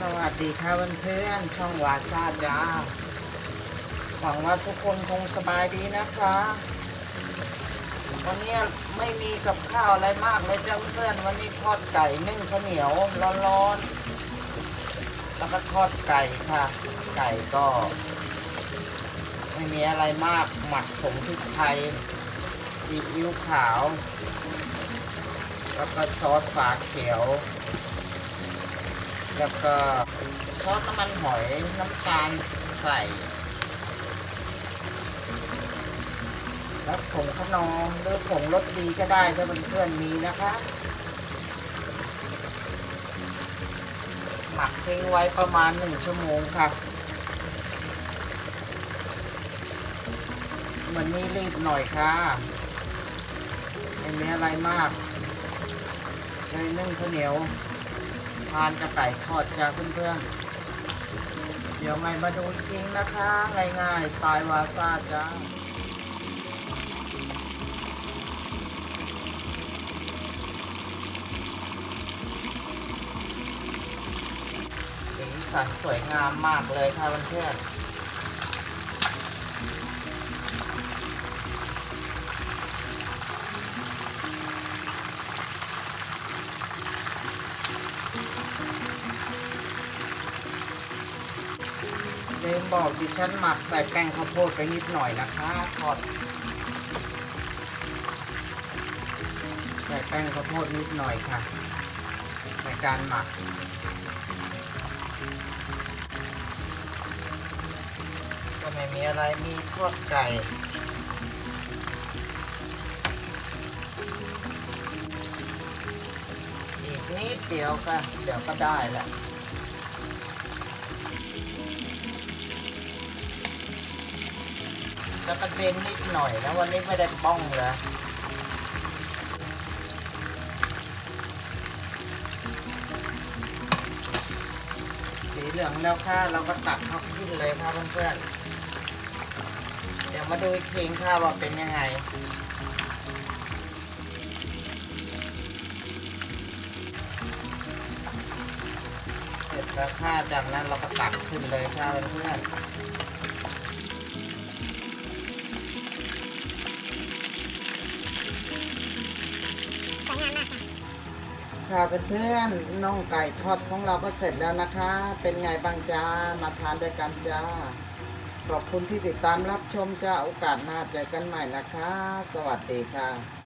สวัสดีค่ะเพื่อนๆช่องวาซาจ้าหวังว่าทุกคนคงสบายดีนะคะ วันนี้ไม่มีกับข้าวอะไรมากเลยจ้าเพื่อนวันนี้ทอดไก่นึ่งข้าวเหนียวร้อนๆแล้วก็ทอดไก่ค่ะ ไก่ก็ ไม่มีอะไรมากหมักผงพริกไทยซีอิ๊วขาว แล้วก็ซอสฝาเขียว แล้วก็ซอสน้ำมันหอยน้ำตาลใส่ แล้วผงขนอหรือผงรสดีก็ได้ถ้าเพื่อนๆมีนะคะ หมักทิ้งไว้ประมาณหนึ่งชั่วโมงค่ะวันนี้รีบหน่อยค่ะไม่มีอะไรมากเลยนึ่งข้าวเหนียวานกระไก่ทอดจ้าเพื่อนๆ เดี๋ยวไงมาดูจริงนะคะ ง่ายๆ สไตล์วาซาจ้าสีสันสวยงามมากเลยค่ะเพื่อนๆ ลืมบอกดิฉันหมักใส่แป้งข้าวโพดไปนิดหน่อยนะคะทอดใส่แป้งข้าวโพดนิดหน่อยค่ะ ในการหมัก ก็ไม่มีอะไรมีทอดไก่อีกนิดเดียวค่ะ เดี๋ยวก็ได้แหละ จะประเด็นนิดหน่อยนะวันนี้ไม่ได้ป้องเลยสีเหลืองแล้วค่ะเราก็ตักเข้าขึ้นเลยค่ะเพื่อนๆเดี๋ยวมาดูอีกทีค่ะว่าเป็นยังไงเสร็จแล้วค่ะจากนั้นเราก็ตักขึ้นเลยค่ะเพื่อนๆ วยงามมากค่ะค่ะเพื่อนๆน่องไก่ทอดของเราก็เสร็จแล้วนะคะ เป็นไงบางจ้ามาทานด้วยกันจ้า ขอบคุณที่ติดตามรับชมจ้าโอกาสหน้าเจอกันใหม่นะคะ สวัสดีค่ะ